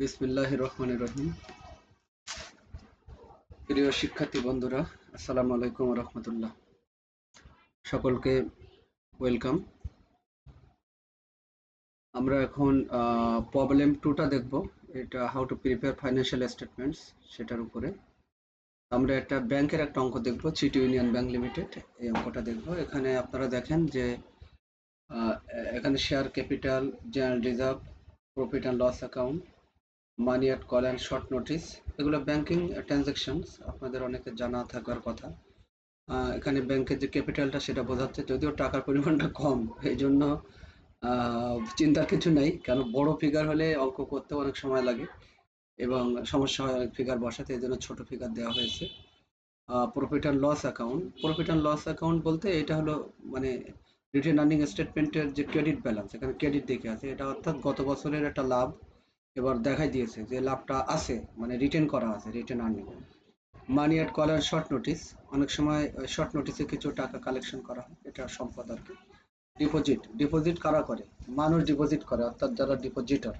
বিসমিল্লাহ রহমান রহিম। প্রিয় শিক্ষার্থী বন্ধুরা, আসসালামু আলাইকুম রহমতুল্লাহ। সকলকে ওয়েলকাম। আমরা এখন প্রবলেম টুটা দেখব। এটা how to prepare financial statements সেটার উপরে। আমরা একটা ব্যাংকের একটা অঙ্ক দেখব সিটি ইউনিয়ন ব্যাংক লিমিটেড এই অঙ্কটা দেখব। এখানে আপনারা দেখেন যে এখানে share capital general reserve profit and loss account money at call and short notice এগুলো ব্যাংকিং ট্রানজাকশনস আপনাদের অনেকে জানা থাকার কথা। এখানে ব্যাংকের যে ক্যাপিটালটা সেটা বোঝাচ্ছে যদিও টাকার পরিমাণটা কম, এই জন্য চিন্তার কিছু নেই কেন বড় ফিগার হলে অঙ্ক করতে অনেক সময় লাগে, এবং সমস্যা হয় ফিগার বসাতে, এই জন্য ছোট ফিগার দেওয়া হয়েছে। Profit and loss account profit and loss account বলতে এটা হলো মানে রিটেন আর্নিং স্টেটমেন্টের যে ক্রেডিট ব্যালেন্স এখানে ক্রেডিট দেখে আছে, এটা অর্থাৎ গত বছরের একটা লাভ এবার দেখাই দিয়েছে যে লাভটা আছে মানে রিটেন করা আছে retained earning money at call or short notice অনেক সময় শর্ট নোটিসে কিছু টাকা কালেকশন করা হয়, এটা সম্পদ আর কি। ডিপোজিট ডিপোজিট কারা করে? মানুষ ডিপোজিট করে, অর্থাৎ যারা ডিপোজিটর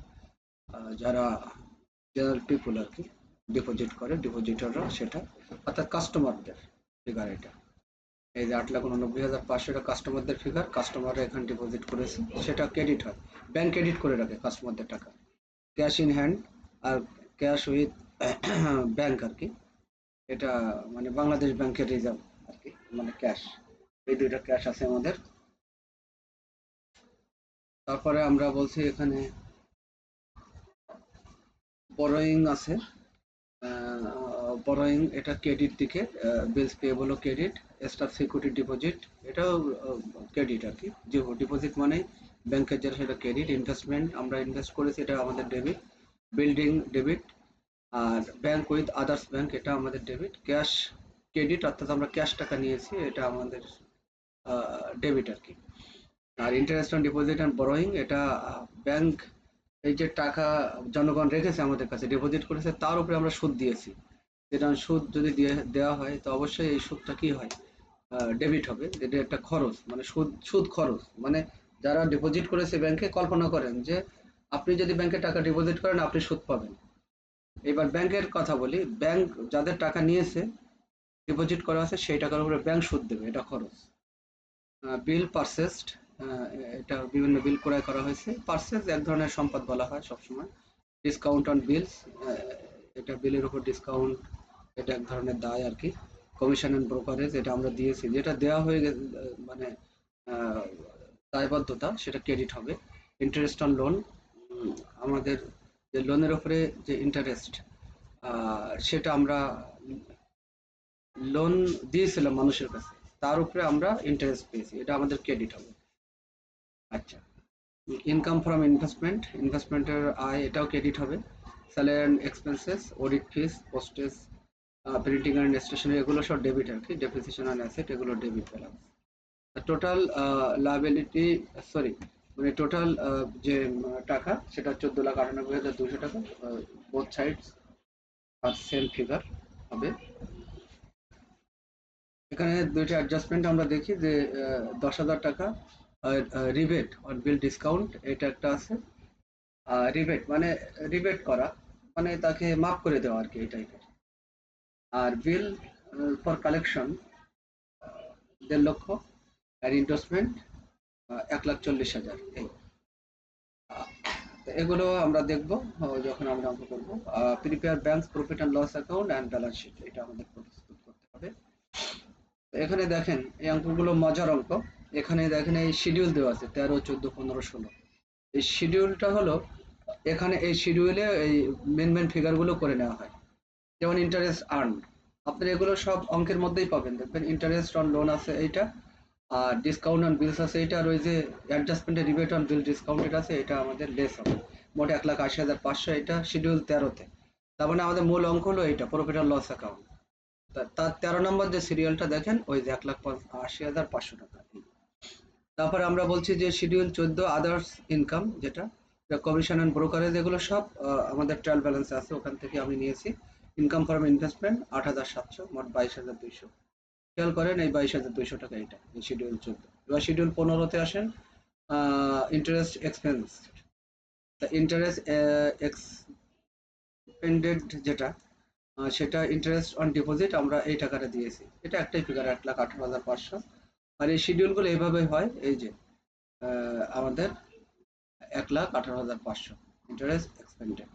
যারা জেনারেল পিপুল আর কি ডিপোজিট করে ডিপোজিটররা সেটা, অর্থাৎ কাস্টমারদের ফিগার এটা। এই যে আট লাখ উননব্বই হাজার পাঁচশো এটা কাস্টমারদের ফিগার কাস্টমাররা এখানে ডিপোজিট করেছে, সেটা ক্রেডিট হয়। ব্যাংক ক্রেডিট করে রাখে কাস্টমারদের টাকা। ক্যাশ ইন হ্যান্ড আর ক্যাশ উইথ ব্যাংক আর কি। এটা মানে বাংলাদেশ ব্যাংকের রিজার্ভ আর কি মানে ক্যাশ। এই দুইটা ক্যাশ আছে আমাদের। তারপরে আমরা বলছি এখানে বরোয়িং আছে। বরোয়িং এটা ক্রেডিট দিকে bills payable credit staff security deposit এটাও ক্রেডিট আর কি। ডিপোজিট মানে ব্যাংকের যেটা সেটা ক্রেডিট ইনভেস্টমেন্ট আমরা ইনভেস্ট করেছি এটা আমাদের ডেবিট বিল্ডিং ডেবিট আর ব্যাংক উইথ আদার্স ব্যাংক এটা আমাদের ডেবিট ক্যাশ ক্রেডিট অর্থাৎ আমরা ক্যাশ টাকা নিয়েছি, এটা আমাদের ডেবিট আর কি। আর interest on deposit and borrowing এটা ব্যাংক এই যে টাকা জনগণ রেখেছে আমাদের কাছে ডিপোজিট করেছে, তার উপরে আমরা সুদ দিয়েছি। যেটা সুদ যদি দেওয়া হয়, তো অবশ্যই এই সুদটা কি হয়? ডেবিট হবে, এটা একটা খরচ মানে সুদ সুদ খরচ। মানে যারা ডিপোজিট করেছে ব্যাংকে কল্পনা করেন যে আপনি যদি ব্যাংকে টাকা ডিপোজিট করেন, আপনি সুদ পাবেন। এবার ব্যাংকের কথা বলি ব্যাংক যাদের টাকা নিয়েছে ডিপোজিট করা আছে, সেই টাকার উপরে ব্যাংক সুদ দেবে, এটা খরচ। বিল পারচেসড এটা বিভিন্ন বিল ক্রয় করা হয়েছে। পারচেস এক ধরনের সম্পদ বলা হয় সবসময়। ডিসকাউন্ট অন বিলস এটা বিলের উপর ডিসকাউন্ট এটা এক ধরনের দায় আর কি। কমিশন অ্যান্ড ব্রোকারেজ এটা আমরা দিয়েছি। যেটা দেওয়া হয়ে গেছে মানে দায়বদ্ধতা, সেটা ক্রেডিট হবে। ইন্টারেস্ট অন লোন আমাদের যে লোনের ওপরে যে ইন্টারেস্ট সেটা আমরা লোন দিয়েছিলাম মানুষের কাছে, তার উপরে আমরা ইন্টারেস্ট পেয়েছি, এটা আমাদের ক্রেডিট হবে। আচ্ছা ইনকাম ফ্রম ইনভেস্টমেন্ট ইনভেস্টমেন্টের আয়, এটাও ক্রেডিট হবে। Salary and expenses audit fees postage printing and stationery এগুলো সব ডেবিট আর কি ডেপ্রিসিয়েশন অ্যান্ড অ্যাসেট এগুলো debit balance total liability sorry মানে টোটাল যে টাকা, সেটা চোদ্দ লাখ আটানব্বই হাজার দুশো টাকা বোথ সাইডস আর সেম ফিগার হবে। এখানে দুইটা অ্যাডজাস্টমেন্ট আমরা দেখি যে দশ হাজার টাকা রিবেট অন বিল ডিসকাউন্ট এটা একটা আছে। আর রিবেট মানে রিবেট করা মানে তাকে মাফ করে দেওয়া আর কি, এই টাইপের আর বিল ফর কালেকশন দেড় লক্ষ আর ইন্টারেস্টমেন্ট এক লাখ চল্লিশ হাজার, এই। এগুলো আমরা দেখব যখন আমরা অঙ্ক করব। Prepare bank profit and loss account and balance sheet এটা আমাদের প্রস্তুত করতে হবে। এখানে দেখেন, এই অঙ্কগুলো মজার অঙ্ক। এখানে দেখেন, এই শিডিউল দেওয়া আছে, তেরো, চোদ্দ, পনেরো, ষোলো। এই শিডিউলটা হলো, এখানে এই শিডিউলে এই মেন মেন ফিগারগুলো করে নেওয়া হয়। যেমন ইন্টারেস্ট আর্ন আপনার এগুলো সব অঙ্কের মধ্যেই পাবেন। দেখবেন ইন্টারেস্ট অন লোন আছে এইটা। আর ডিসকাউন্ট অন বিলস আছে, এটা ওই যে অ্যাডজাস্টমেন্টের রিবেট অন বিল ডিসকাউন্টেড আছে, এটা আমাদের লেস হবে। মোট এক লাখ আশি হাজার পাঁচশো, এটা শিডিউল তেরোতে। তার মানে আমাদের মূল অঙ্ক হলো এইটা প্রফিট আর লস অ্যাকাউন্ট তার তেরো নম্বর যে সিরিয়ালটা দেখেন, ওই যে এক লাখ আশি হাজার পাঁচশো টাকা। তারপরে আমরা বলছি যে শিডিউল চোদ্দ আদার্স ইনকাম যেটা কমিশন অ্যান্ড ব্রোকারেজ এগুলো সব আমাদের ট্রায়াল ব্যালেন্স আছে, ওখান থেকে আমি নিয়েছি। ইনকাম ফ্রম ইনভেস্টমেন্ট আট হাজার সাতশো, মোট বাইশ হাজার দুইশো। খেয়াল করেন, এই বাইশ হাজার দুইশো টাকা এটা, এই শিডিউল চোদ্দ এবার শিডিউল পনেরোতে আসেন ইন্টারেস্ট এক্সপেন্স ইন্টারেস্ট এক্সপেন্ডেড যেটা সেটা ইন্টারেস্ট অন ডিপোজিট আমরা এই টাকাটা দিয়েছি। এটা একটাই ফিগার এক লাখ আঠারো হাজার পাঁচশো। আর এই শিডিউলগুলো এইভাবে হয়, এই যে আমাদের এক লাখ আঠারো হাজার পাঁচশো ইন্টারেস্ট এক্সপেন্ডেড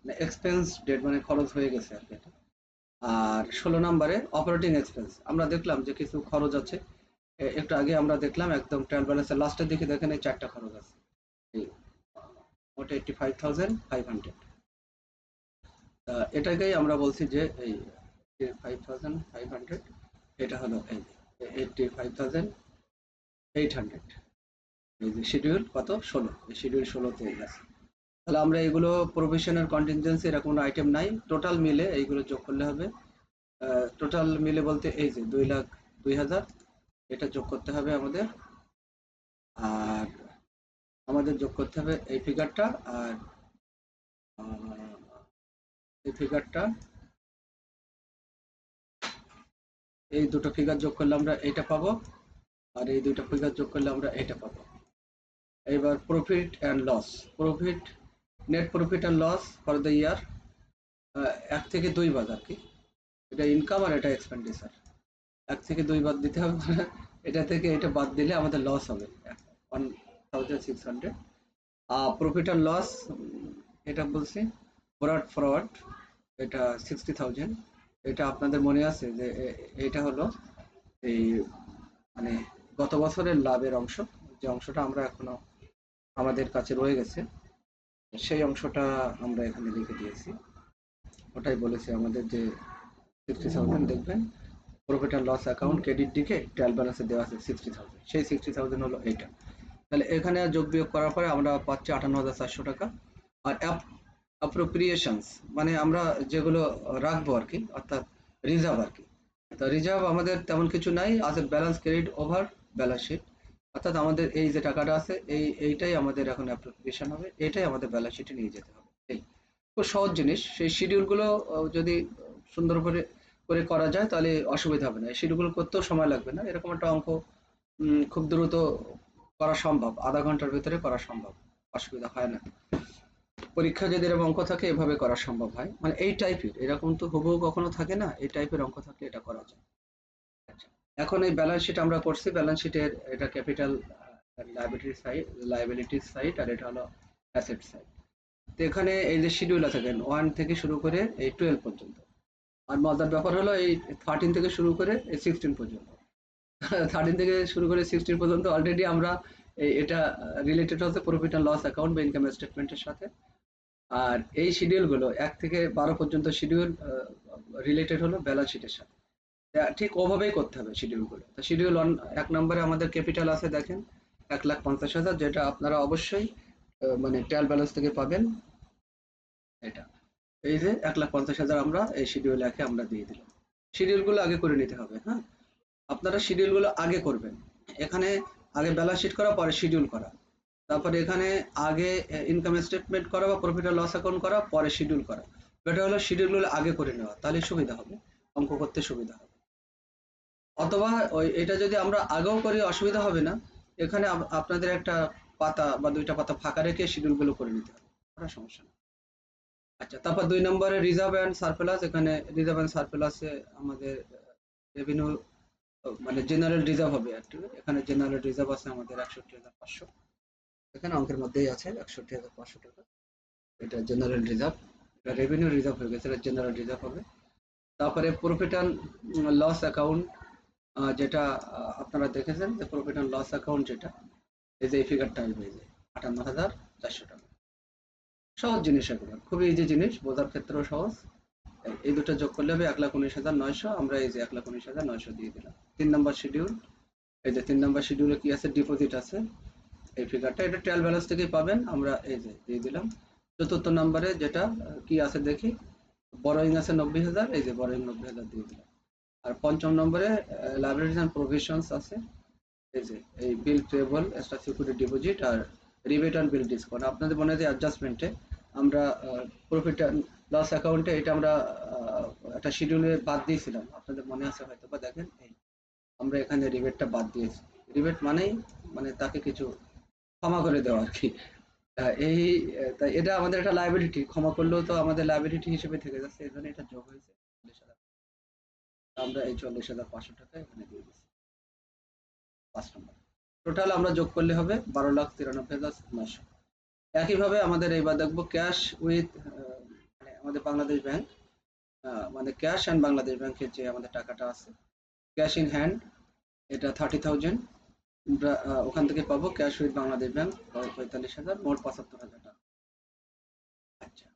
মানে এক্সপেন্স ডেট মানে খরচ হয়ে গেছে আর কি এটা। আর ষোলো নম্বরে অপারেটিং এক্সপেন্স আমরা দেখলাম যে কিছু খরচ আছে। একটু আগে আমরা দেখলাম একদম ট্রায়াল ব্যালেন্সের লাস্টের দিকে দেখেন এই চারটা খরচ আছে। ফাইভ থাউজেন্ড ফাইভ হান্ড্রেড এটাকেই আমরা বলছি যে এই ফাইভ থাউজেন্ড ফাইভ হান্ড্রেড এটা হলো এই eighty five thousand eight hundred এই যে শিডিউল কত? ষোলো। এই শিডিউল ষোলোতে আছে। তাহলে আমরা এগুলো প্রভিশনের কন্টিনজেন্সি এরকম কোনো আইটেম নাই। টোটাল মিলে এইগুলো যোগ করলে হবে। টোটাল মিলে বলতে এই যে দুই লাখ দুই হাজার, এটা যোগ করতে হবে আমাদের। আর আমাদের যোগ করতে হবে এই ফিগারটা আর এই ফিগারটা এই দুটো ফিগার যোগ করলে আমরা এটা পাবো আর এই দুটো ফিগার যোগ করলে আমরা এটা পাবো। এবার profit and loss profit net profit and loss for the year এক থেকে দুই বাদ আর কি। এটা ইনকাম আর এটা এক্সপেন্ডিচার এক থেকে দুই বাদ দিতে হবে এটা থেকে এটা বাদ দিলে আমাদের লস হবে। One thousand six hundred profit and loss এটা বলছি ফরওয়ার্ড ফরওয়ার্ড এটা সিক্সটি থাউজেন্ড এটা আপনাদের মনে আছে যে এটা হলো এই মানে গত বছরের লাভের অংশ। যে অংশটা আমরা এখনও আমাদের কাছে রয়ে গেছে। সেই অংশটা আমরা এখানে লিখে দিয়েছি। ওটাই বলেছি আমাদের যে সিক্সটি থাউজেন্ড দেখবেন profit and loss account credit দিকে ট্রায়াল ব্যালেন্সে দেওয়া আছে সিক্সটি থাউজেন্ড সেই সিক্সটি থাউজেন্ড হলো এইটা। তাহলে এখানে যোগ বিয়োগ করার পরে আমরা পাচ্ছি আটান্ন হাজার চারশো টাকা। আর অ্যাপ অ্যাপ্রোপ্রিয়েশনস মানে আমরা যেগুলো রাখব আর কি, অর্থাৎ রিজার্ভ আর কি। তো রিজার্ভ আমাদের তেমন কিছু নাই আছে balance credit over balance sheet অর্থাৎ আমাদের এই যে টাকাটা আছে, এই, এইটাই আমাদের এখন অ্যাপ্রোপ্রিয়েশন হবে, এটাই আমাদের ব্যালেন্স শিটে নিয়ে যেতে হবে। এই খুব সহজ জিনিস, সেই শিডিউলগুলো যদি সুন্দর করে করে করা যায় তাহলে অসুবিধা হবে না। এই শিডিউল করতেও সময় লাগবে না। এরকম একটা অঙ্ক খুব দ্রুত করা সম্ভব, আধা ঘণ্টার ভিতরে করা সম্ভব, অসুবিধা হয় না। পরীক্ষা যদি এরকম অঙ্ক থাকে, এভাবে করা সম্ভব হয়। মানে এই টাইপের এরকম তো হুবহু কখনো থাকে না, এই টাইপের অঙ্ক থাকলে এটা করা যায়। এখন এই ব্যালেন্স শিট আমরা করছি ব্যালেন্স শিটের এটা capital liability side liability side আর এটা হলো অ্যাসেট সাইড তো এখানে এই যে শিডিউল আছে দেখেন ওয়ান থেকে শুরু করে এই টুয়েলভ পর্যন্ত। আর মজার ব্যাপার হলো এই থার্টিন থেকে শুরু করে এই সিক্সটিন পর্যন্ত। থার্টিন থেকে শুরু করে সিক্সটিন পর্যন্ত অলরেডি আমরা এটা রিলেটেড হচ্ছে প্রফিট অ্যান্ড লস অ্যাকাউন্ট বা ইনকাম স্টেটমেন্টের সাথে। আর এই শিডিউলগুলো এক থেকে বারো পর্যন্ত শিডিউল রিলেটেড হলো ব্যালেন্স শিটের সাথে। ঠিক ওভাবেই করতে হবে শিডিউলগুলো তো শিডিউল ওয়ান এক নম্বরে আমাদের ক্যাপিটাল আছে দেখেন, এক লাখ পঞ্চাশ হাজার, যেটা আপনারা অবশ্যই মানে ট্রায়াল ব্যালেন্স থেকে পাবেন। এটা। এই যে এক লাখ পঞ্চাশ হাজার আমরা এই শিডিউল একে আমরা দিয়ে দিলাম। শিডিউলগুলো আগে করে নিতে হবে হ্যাঁ? আপনারা শিডিউলগুলো আগে করবেন। এখানে আগে ব্যালেন্স শিট করা, পরে শিডিউল করা। তারপরে এখানে আগে ইনকাম স্টেটমেন্ট করা বা প্রফিট আর লস অ্যাকাউন্ট করা, পরে শিডিউল করা। এটা হলো শিডিউলগুলো আগে করে নেওয়া। তাহলে সুবিধা হবে, অঙ্ক করতে সুবিধা হবে। অথবা ওই এটা যদি আমরা আগেও করি, অসুবিধা হবে না। এখানে আপ- আপনাদের একটা পাতা বা দুইটা পাতা ফাঁকা রেখে শিডিউলগুলো করে নিতে হবে। কোনো সমস্যা না। আচ্ছা তারপর দুই নম্বরে রিজার্ভ অ্যান্ড সারপ্লাস এখানে রিজার্ভ অ্যান্ড সারপ্লাসে আমাদের রেভিনিউ মানে জেনারেল রিজার্ভ হবে একটু এখানে জেনারেল রিজার্ভ আছে আমাদের একষট্টি হাজার পাঁচশো। এখানে অঙ্কের মধ্যেই আছে একষট্টি হাজার পাঁচশো টাকা। এটা জেনারেল রিজার্ভ এটা রেভিনিউ রিজার্ভ হয়ে গেছে, এটা জেনারেল রিজার্ভ হবে। তারপরে প্রফিট অ্যান্ড লস অ্যাকাউন্ট যেটা আপনারা দেখেছেন যে প্রফিট অ্যান্ড লস অ্যাকাউন্ট যেটা, এই যে এই ফিগারটা আসবে, এই যে আটান্ন হাজার চারশো টাকা। সহজ জিনিস এগুলো, খুবই ইজি জিনিস, বোঝার ক্ষেত্রেও সহজ। এই- দুটো যোগ করলে হবে এক লাখ উনিশ হাজার নয়শো, আমরা এই যে এক লাখ উনিশ হাজার নয়শো দিয়ে দিলাম। তিন নম্বর শিডিউল এই যে তিন নম্বর শিডিউলে কি আছে? ডিপোজিট আছে। এই ফিগারটা এটা ট্রায়াল ব্যালেন্স থেকেই পাবেন, আমরা এই যে দিয়ে দিলাম। চতুর্থ নম্বরে যেটা, কি আছে দেখি? বড়োইং আছে নব্বই হাজার, এই যে বড়োইং নব্বই হাজার দিয়ে দিলাম। আর পঞ্চম নম্বরে লাইব্রেরিজ অ্যান্ড প্রভিশনস আছে। এই যে, এই bill payable extra security deposit R rebate and bill discount আপনাদের মনে যে অ্যাডজাস্টমেন্টে আমরা প্রফিট অ্যান্ড লস অ্যাকাউন্টে এটা আমরা একটা শিডিউলে বাদ দিয়েছিলাম। আপনাদের মনে আছে হয়তো বা দেখেন, এই আমরা এখানে রিবেটটা বাদ দিয়েছি। রিবেট মানেই মানে তাকে কিছু ক্ষমা করে দেওয়া আর কি। এই এটা আমাদের একটা লাইবিলিটি ক্ষমা করলেও তো আমাদের লাইবিলিটি হিসেবে থেকে যাচ্ছে, এই জন্য এটা যোগ হয়েছে। আমরা এই চল্লিশ হাজার পাঁচশো টাকা এখানে দিয়ে দিচ্ছি। পাঁচ নম্বর। টোটাল আমরা যোগ করলে হবে বারো লাখ তিরানব্বই হাজার নশো একইভাবে আমাদের এইবার দেখব ক্যাশ উইথ মানে আমাদের বাংলাদেশ ব্যাংক মানে ক্যাশ অ্যান্ড বাংলাদেশ ব্যাংকের যে আমাদের টাকাটা আছে ক্যাশ ইন হ্যান্ড এটা থার্টি থাউজেন্ড ওখান থেকে পাবো ক্যাশ উইথ বাংলাদেশ ব্যাংক পঁয়তাল্লিশ হাজার, মোট পঁচাত্তর হাজার টাকা। আচ্ছা।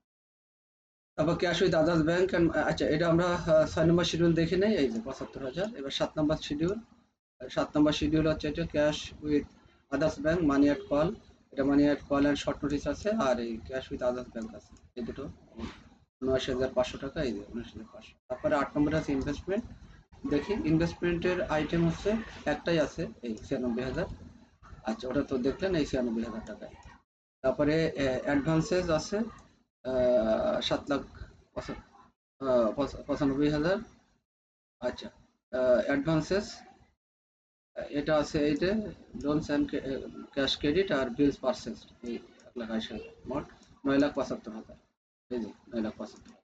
তারপর ক্যাশ উইথ আদার্স ব্যাংক আচ্ছা এটা আমরা ছয় নম্বর শিডিউল দেখে নেই, এই যে পঁচাত্তর হাজার। এবার সাত নম্বর শিডিউল সাত নম্বর শিডিউল হচ্ছে এটা cash with others bank money at call এটা money at call and short notice আছে, আর এই ক্যাশ উইথ আদার্স ব্যাংক আছে। এই দুটো। উনআশি হাজার পাঁচশো টাকা, এই যে উনআশি হাজার পাঁচশো। তারপরে আট নম্বরে আছে ইনভেস্টমেন্ট দেখি ইনভেস্টমেন্টের আইটেম হচ্ছে, একটাই আছে, এই ছিয়ানব্বই হাজার। আচ্ছা ওটা তো দেখলেন, এই ছিয়ানব্বই হাজার টাকায়। তারপরে অ্যাডভান্সেস আছে সাত লাখ পঁচা- পঁচানব্বই হাজার। আচ্ছা অ্যাডভান্সেস এটা আছে এইটা লোনস অ্যান্ড ক্যাশ ক্রেডিট আর বিলস পার্সেস এই এক লাখ আশি হাজার মোট নয় লাখ পঁচাত্তর হাজার। এই যে, নয় লাখ পঁচাত্তর।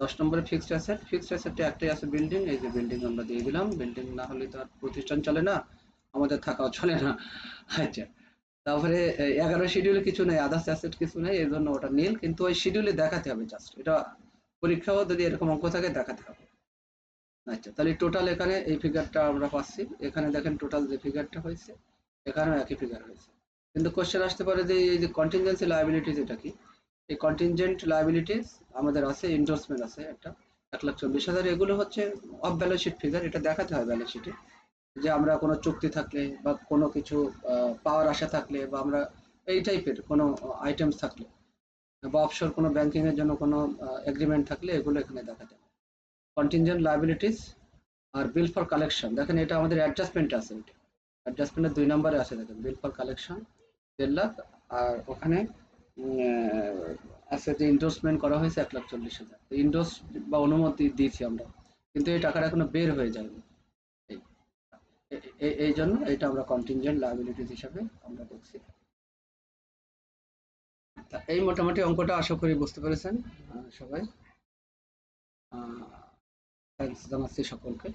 দশ নম্বরে ফিক্সড অ্যাসেট ফিক্সড অ্যাসেটটা একটাই আছে বিল্ডিং এই যে বিল্ডিং আমরা দিয়ে দিলাম। বিল্ডিং না হলে তো আর প্রতিষ্ঠান চলে না, আমাদের থাকাও চলে না। আচ্ছা তারপরে এগারো শিডিউলে কিছু নেই আদার্স অ্যাসেট কিছু নেই, এই জন্য ওটা নীল কিন্তু ওই শিডিউলে দেখাতে হবে জাস্ট এটা পরীক্ষাও যদি এরকম অঙ্ক থাকে, দেখাতে হবে। আচ্ছা তাহলে টোটাল এখানে এই ফিগারটা আমরা পাচ্ছি। এখানে দেখেন টোটাল যে ফিগারটা হয়েছে, এখানেও একই ফিগার হয়েছে। কিন্তু কোশ্চেন আসতে পারে যে, এই যে কন্টিনজেন্সি লায়াবিলিটিস এটা কি? এই কন্টিনজেন্ট লায়াবিলিটিস আমাদের আছে ইন্ডোর্সমেন্ট আছে একটা। এক লাখ চল্লিশ হাজার, এগুলো হচ্ছে অফ ব্যালেন্স শিট ফিগার এটা দেখাতে হয় ব্যালেন্স শিটে যে আমরা কোনো চুক্তি থাকলে বা কোনো কিছু পাওয়ার আশা থাকলে বা আমরা এই টাইপের কোনো আইটেমস থাকলে বা অফশোর কোনো ব্যাংকিং এর জন্য কোনো এগ্রিমেন্ট থাকলে এগুলো এখানে দেখা হবে। কন্টিনজেন্ট লায়াবিলিটিস আর বিল ফর কালেকশন দেখেন এটা আমাদের অ্যাডজাস্টমেন্ট আছে এটা। অ্যাডজাস্টমেন্টের দুই নম্বরে আছে, দেখেন বিল ফর কালেকশন দেড় লাখ আর ওখানে আছে যে ইন্ডোর্সমেন্ট করা হয়েছে এক লাখ চল্লিশ হাজার। ইন্ডোর্স বা অনুমতি দিয়েছি আমরা। কিন্তু এই টাকাটা এখনও বের হয়ে যায়নি। এই জন্য এটা আমরা কন্টিনজেন্ট লাইবিলিটিস হিসাবে আমরা বলছি এই মোটামুটি অঙ্কটা আশা করি বুঝতে পেরেছেন সবাই। থ্যাংকস জানাচ্ছি সকলকে।